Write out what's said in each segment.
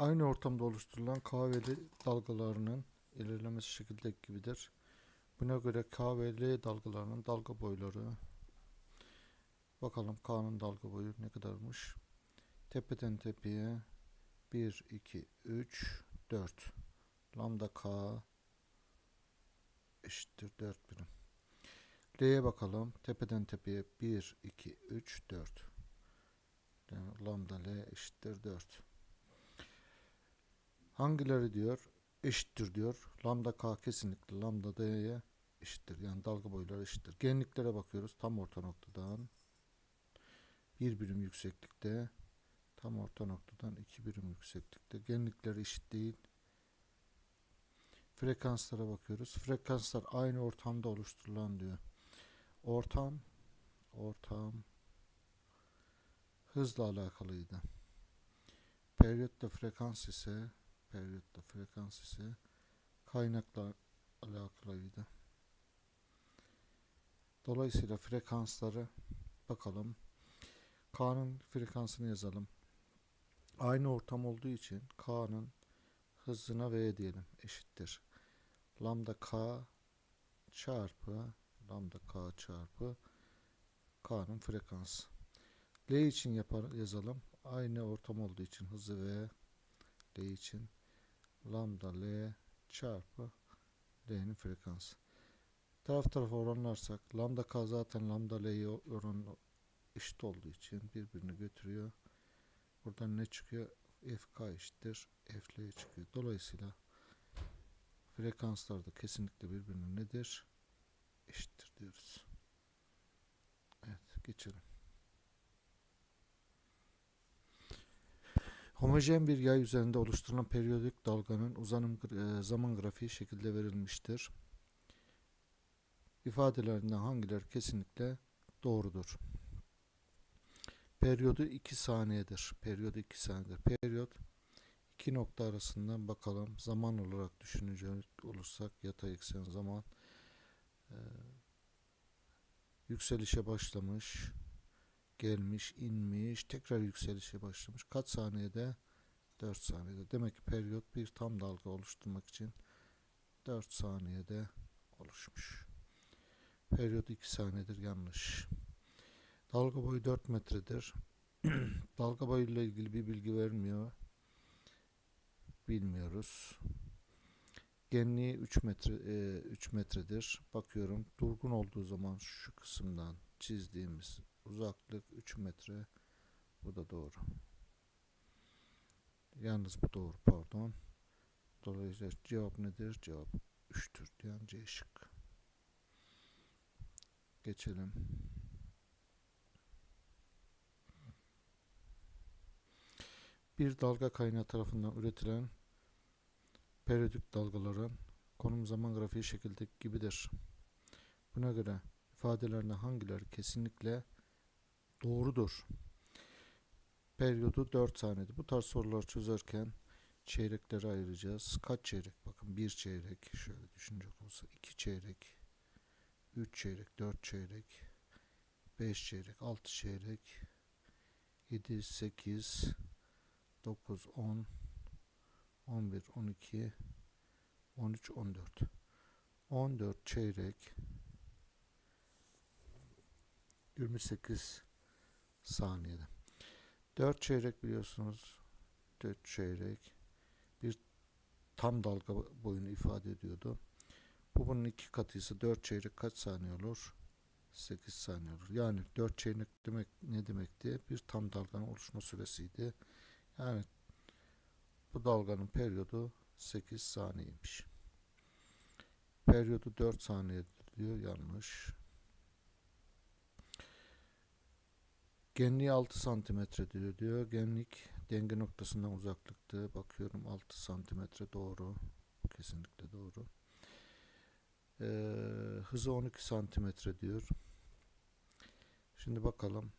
Aynı ortamda oluşturulan kahveli dalgalarının ilerlemesi şekildeki gibidir. Buna göre K ve L dalgalarının dalga boyları bakalım K'nın dalga boyu ne kadarmış? Tepeden tepeye 1, 2, 3, 4 lambda K eşittir 4 birim. L'ye bakalım. Tepeden tepeye 1, 2, 3, 4. Yani lambda L eşittir 4. Hangileri diyor? Eşittir diyor. Lambda K kesinlikle lambda D'ye eşittir. Yani dalga boyları eşittir. Genliklere bakıyoruz. Tam orta noktadan bir birim yükseklikte tam orta noktadan iki birim yükseklikte. Genlikler eşit değil. Frekanslara bakıyoruz. Frekanslar aynı ortamda oluşturulan diyor. Ortam ortam hızla alakalıydı. Periyotta frekans ise periyotta frekans ise kaynakla alakalıydı. Dolayısıyla frekansları bakalım. K'nın frekansını yazalım. Aynı ortam olduğu için K'nın hızına V diyelim eşittir. Lambda K çarpı lambda K çarpı K'nın frekansı. L için yapar, yazalım. Aynı ortam olduğu için hızı V L için lambda L çarpı L'nin frekansı. Taraf tarafa oranlarsak lambda K zaten lambda L'ye oran eşit olduğu için birbirini götürüyor. Buradan ne çıkıyor? FK eşittir. FL çıkıyor. Dolayısıyla frekanslar da kesinlikle birbirine nedir? Eşittir diyoruz. Evet geçelim. Homojen bir yay üzerinde oluşturulan periyodik dalganın uzanım e, zaman grafiği şekilde verilmiştir. İfadelerinden hangileri kesinlikle doğrudur? Periyodu 2 saniyedir. Periyodu 2 saniyedir. Periyot iki nokta arasından bakalım. Zaman olarak düşünecek olursak yatay eksen zaman e, yükselişe başlamış, gelmiş, inmiş, tekrar yükselişe başlamış. Kaç saniyede? 4 saniyede. Demek ki periyot bir tam dalga oluşturmak için 4 saniyede oluşmuş. Periyot 2 saniyedir yanlış. Dalga boyu 4 metredir. dalga boyuyla ilgili bir bilgi vermiyor. Bilmiyoruz. Genliği 3 metre e, 3 metredir. Bakıyorum. Durgun olduğu zaman şu kısımdan çizdiğimiz uzaklık 3 metre. Bu da doğru. Yalnız bu doğru pardon. Dolayısıyla cevap nedir? Cevap 3'tür. Yani C şık. Geçelim. Bir dalga kaynağı tarafından üretilen periyodik dalgaların konum zaman grafiği şekildeki gibidir. Buna göre ifadelerine hangileri kesinlikle doğrudur? Periyodu 4 saniyede. Bu tarz sorular çözerken çeyrekleri ayıracağız. Kaç çeyrek? Bakın bir çeyrek şöyle düşünecek olsa iki çeyrek, üç çeyrek, dört çeyrek, beş çeyrek, altı çeyrek, yedi, sekiz, dokuz, on, on bir, on iki, on üç, on dört. On dört çeyrek 28 saniyede. 4 çeyrek biliyorsunuz. 4 çeyrek bir tam dalga boyunu ifade ediyordu. Bu bunun iki katıysa 4 çeyrek kaç saniye olur? 8 saniye olur. Yani 4 çeyrek demek ne demekti? Bir tam dalganın oluşma süresiydi. Yani bu dalganın periyodu 8 saniyeymiş. Periyodu 4 saniye diyor. Yanlış. Genliği 6 santimetre diyor diyor. Genlik denge noktasından uzaklıktı. Bakıyorum 6 santimetre doğru. Kesinlikle doğru. Ee, hızı 12 santimetre diyor. Şimdi bakalım.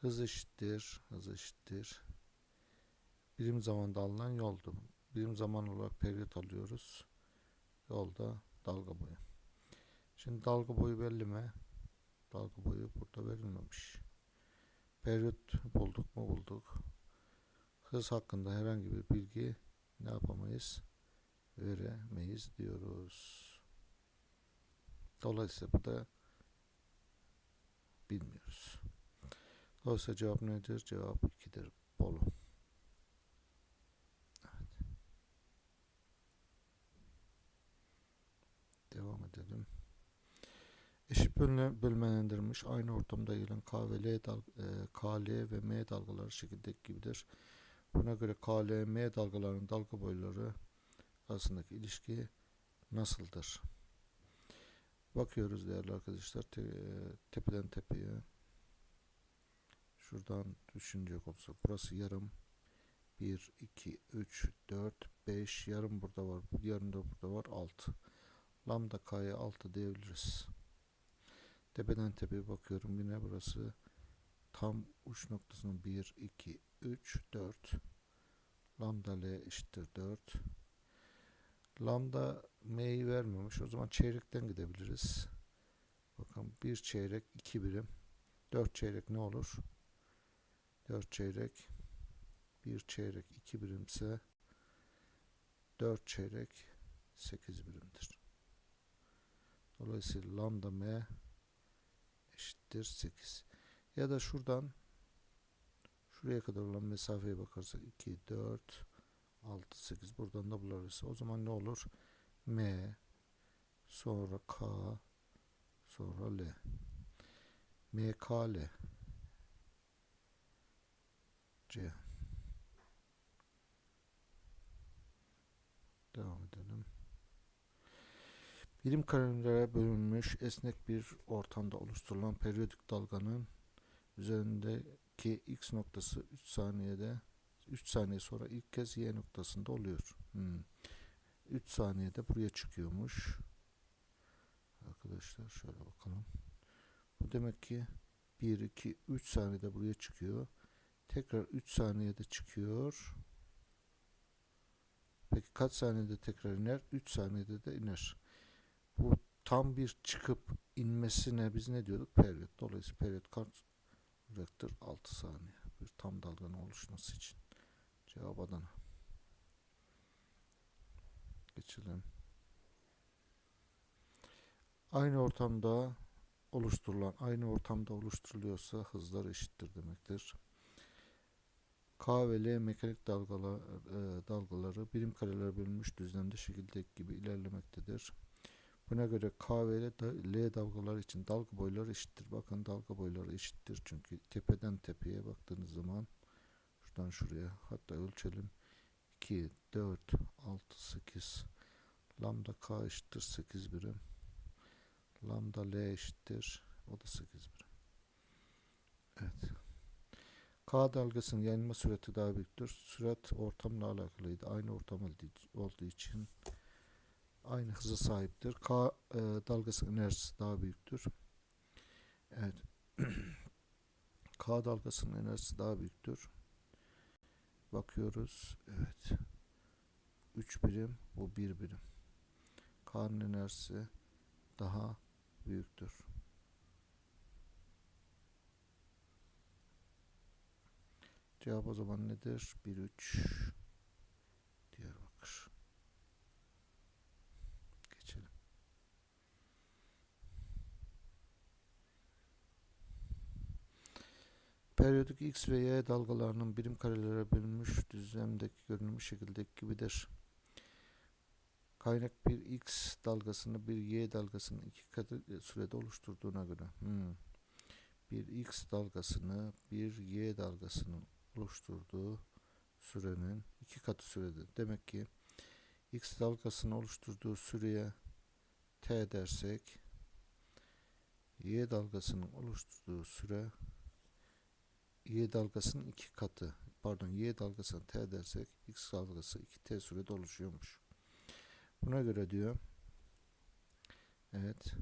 Hız eşittir. Hız eşittir. Birim zamanda alınan yoldu. Birim zaman olarak periyot alıyoruz. Yolda dalga boyu. Şimdi dalga boyu belli mi? Dalga boyu burada verilmemiş. Periyot bulduk mu bulduk. hız hakkında herhangi bir bilgi ne yapamayız? Veremeyiz diyoruz. Dolayısıyla bu da bilmiyoruz. Dolayısıyla cevap nedir? Cevap 2'dir. Bolu. Evet. Devam edelim. Eşit bölme, bölmelendirilmiş aynı ortamda yayılan K ve L dal, e, KL ve M dalgaları şekildeki gibidir. Buna göre KL, M dalgalarının dalga boyları arasındaki ilişki nasıldır? Bakıyoruz değerli arkadaşlar te, tepeden tepeye. Şuradan düşünecek olursak burası yarım. 1, 2, 3, 4, 5 yarım burada var. Yarım da burada var 6. Lambda k'ya 6 diyebiliriz. Tepeden tepeye bakıyorum. Yine burası tam uç noktasının 1, 2, 3, 4. Lambda L eşittir 4. Lambda M'yi vermemiş. O zaman çeyrekten gidebiliriz. Bakın bir çeyrek 2 birim. 4 çeyrek ne olur? 4 çeyrek 1 çeyrek 2 birimse 4 çeyrek 8 birimdir. Dolayısıyla lambda m eşittir 8. Ya da şuradan şuraya kadar olan mesafeye bakarsak 2, 4, 6, 8 buradan da buluruz. O zaman ne olur? M sonra K sonra L. M, K, L. C. Devam edelim. Birim karelere bölünmüş esnek bir ortamda oluşturulan periyodik dalganın üzerindeki x noktası 3 saniyede 3 saniye sonra ilk kez y noktasında oluyor. Hmm. 3 saniyede buraya çıkıyormuş. Arkadaşlar şöyle bakalım. Bu demek ki 1 2 3 saniyede buraya çıkıyor. Tekrar 3 saniyede çıkıyor. Peki kaç saniyede tekrar iner? 3 saniyede de iner. Bu tam bir çıkıp inmesine biz ne diyorduk? Periyot. Dolayısıyla periyot kaç olacaktır? 6 saniye. Bir tam dalganın oluşması için. Cevap Adana. Geçelim. Aynı ortamda oluşturulan, aynı ortamda oluşturuluyorsa hızlar eşittir demektir. K ve L mekanik dalgalar, e, dalgaları birim karelere bölünmüş düzlemde şekildeki gibi ilerlemektedir. Buna göre K ve L, L dalgalar için dalga boyları eşittir. Bakın dalga boyları eşittir çünkü tepeden tepeye baktığınız zaman şuradan şuraya hatta ölçelim. 2, 4, 6, 8 lambda K eşittir 8 birim. Lambda L eşittir. O da 8 birim. Evet. K dalgasının yayılma sürati daha büyüktür. Sürat ortamla alakalıydı. Aynı ortam olduğu için aynı hıza sahiptir. K e, dalgasının enerjisi daha büyüktür. Evet. K dalgasının enerjisi daha büyüktür. Bakıyoruz. Evet. 3 birim, bu 1 birim. K'nın enerjisi daha büyüktür. Cevap o zaman nedir? 1 3 Diyarbakır. Geçelim. Periyodik X ve Y dalgalarının birim karelere bölünmüş düzlemdeki görünümü şekildeki gibidir. Kaynak bir X dalgasını bir Y dalgasının iki katı sürede oluşturduğuna göre. Hmm. Bir X dalgasını bir Y dalgasının oluşturduğu sürenin iki katı sürede. Demek ki X dalgasını oluşturduğu süreye T dersek Y dalgasının oluşturduğu süre Y dalgasının iki katı pardon Y dalgasını T dersek X dalgası 2T sürede oluşuyormuş. Buna göre diyor evet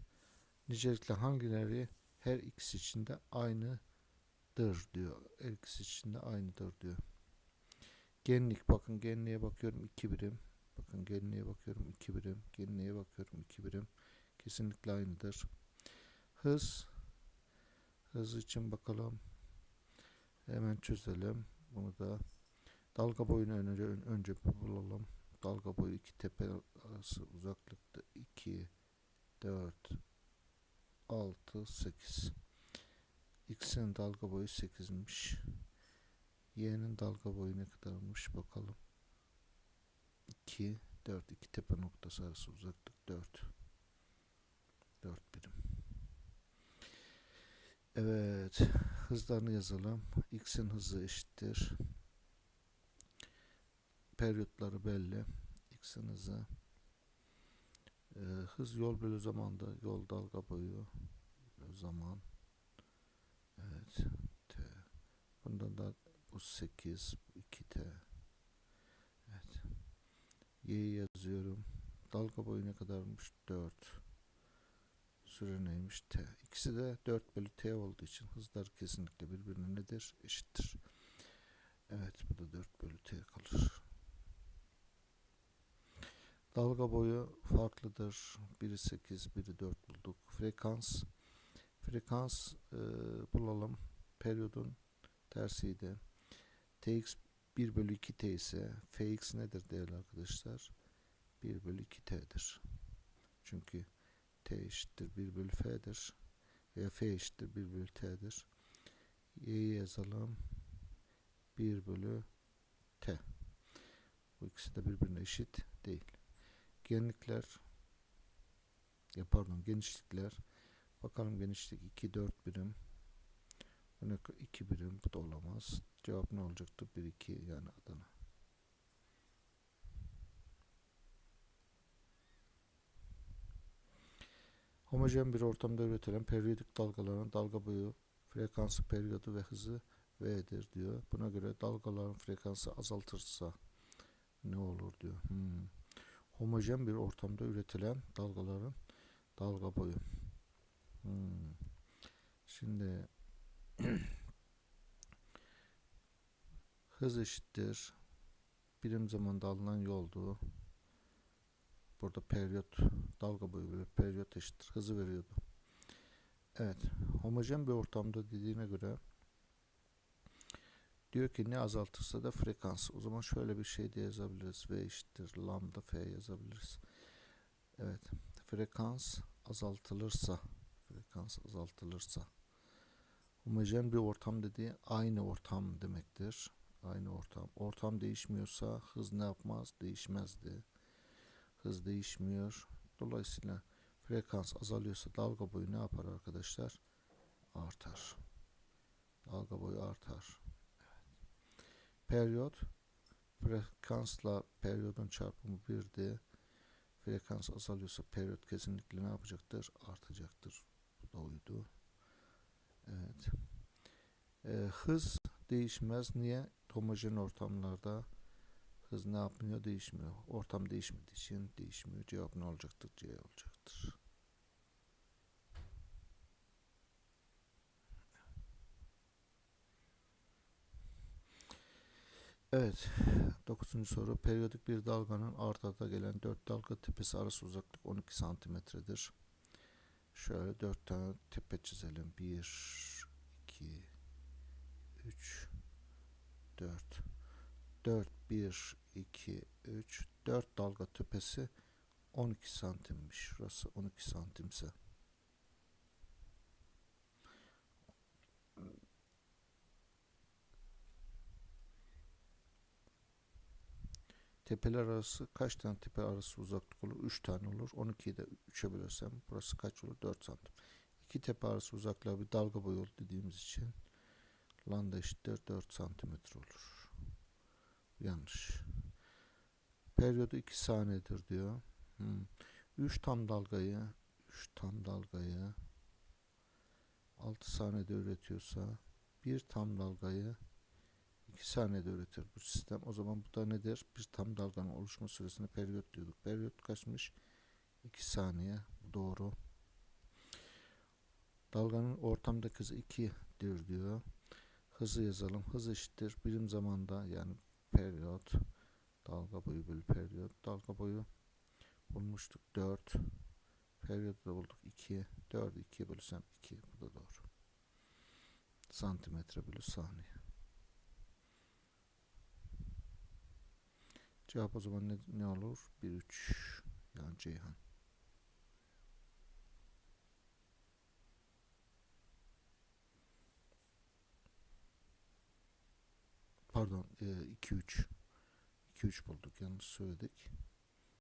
nicelikle hangileri her X içinde aynıdır diyor. Her X içinde aynıdır diyor. Genlik bakın genliğe bakıyorum 2 birim. Bakın genliğe bakıyorum 2 birim. Genliğe bakıyorum 2 birim. Kesinlikle aynıdır. Hız hız için bakalım. Hemen çözelim. Bunu da Dalga boyunu önce, önce bulalım. Dalga boyu iki tepe arası uzaklıkta 2, 4, 6, 8. X'in dalga boyu 8'miş. Y'nin dalga boyu ne kadarmış bakalım. 2, 4. iki tepe noktası arası uzaklık 4. 4 birim. Evet. Hızlarını yazalım. X'in hızı eşittir. Periyotları belli. X'in hızı. Ee, hız yol bölü zamanda yol dalga boyu zaman. Evet. T. Bundan da bu 8, bu 2T. Evet. Y'yi yazıyorum. Dalga boyu ne kadarmış? 4. Süre neymiş? T. İkisi de 4 bölü T olduğu için hızlar kesinlikle birbirine nedir? Eşittir. Evet bu da 4 bölü T kalır. Dalga boyu farklıdır. Biri 8, biri 4 bulduk. Frekans. Frekans e, bulalım. Periyodun tersiydi. Tx 1 bölü 2t ise Fx nedir değerli arkadaşlar? 1 bölü 2t'dir. Çünkü t eşittir 1 bölü f'dir. Veya f eşittir 1 bölü t'dir. y'yi yazalım. 1 bölü t. Bu ikisi de birbirine eşit değil. Genlikler ya pardon genişlikler bakalım genişlik 2 4 birim bu ne 2 birim bu da olamaz. Cevap ne olacaktı? 1 2 yani Adana. Homojen bir ortamda üretilen periyodik dalgaların dalga boyu, frekansı, periyodu ve hızı V'dir diyor. Buna göre dalgaların frekansı azaltırsa ne olur diyor. Hmm. Homojen bir ortamda üretilen dalgaların dalga boyu. Hmm. Şimdi hız eşittir birim zamanda alınan yoldu. Burada periyot dalga boyu bir periyot eşittir hızı veriyordu. Evet homojen bir ortamda dediğine göre diyor ki ne azaltırsa da frekans. O zaman şöyle bir şey de yazabiliriz. V eşittir lambda f yazabiliriz. Evet frekans azaltılırsa frekans azaltılırsa homojen bir ortam dediği aynı ortam demektir. Aynı ortam. Ortam değişmiyorsa hız ne yapmaz? Değişmezdi. Hız değişmiyor. Dolayısıyla frekans azalıyorsa dalga boyu ne yapar arkadaşlar? Artar. Dalga boyu artar. Evet. Periyot frekansla periyodun çarpımı 1'di. Frekans azalıyorsa periyot kesinlikle ne yapacaktır? Artacaktır. Bu da uydu. Evet. Ee, hız değişmez. Niye? Homojen ortamlarda hız ne yapmıyor? Değişmiyor. Ortam değişmediği için değişmiyor. Cevap ne olacaktır? C olacaktır. Evet. Dokuzuncu soru. Periyodik bir dalganın art arda gelen dört dalga tepesi arası uzaklık 12 santimetredir. Şöyle dört tane tepe çizelim. Bir, iki, üç, dört. Dört, bir, iki, üç. Dört dalga tepesi 12 santimmiş. Şurası 12 santimse. Tepeler arası kaç tane tepe arası uzaklık olur? 3 tane olur. 12'yi de 3'e bölersem burası kaç olur? 4 santim. İki tepe arası uzaklığa bir dalga boyu dediğimiz için lambda eşittir 4 santimetre olur. Yanlış. Periyodu 2 saniyedir diyor. Hmm. 3 tam dalgayı 3 tam dalgayı 6 saniyede üretiyorsa bir tam dalgayı 2 saniyede üretir bu sistem. O zaman bu da nedir? Bir tam dalganın oluşma süresine periyot diyorduk. Periyot kaçmış? 2 saniye. Doğru. Dalganın ortamdaki hızı 2'dir diyor. Hızı yazalım. Hız eşittir. Birim zamanda yani periyot dalga boyu bölü periyot. Dalga boyu bulmuştuk 4. Periyodu da bulduk 2. 4'ü 2'ye bölürsem 2. Bu da doğru. Santimetre bölü saniye. Cevap o zaman ne, ne olur? 1 3 yani Ceyhan. Pardon 2 3 2 3 bulduk yanlış söyledik.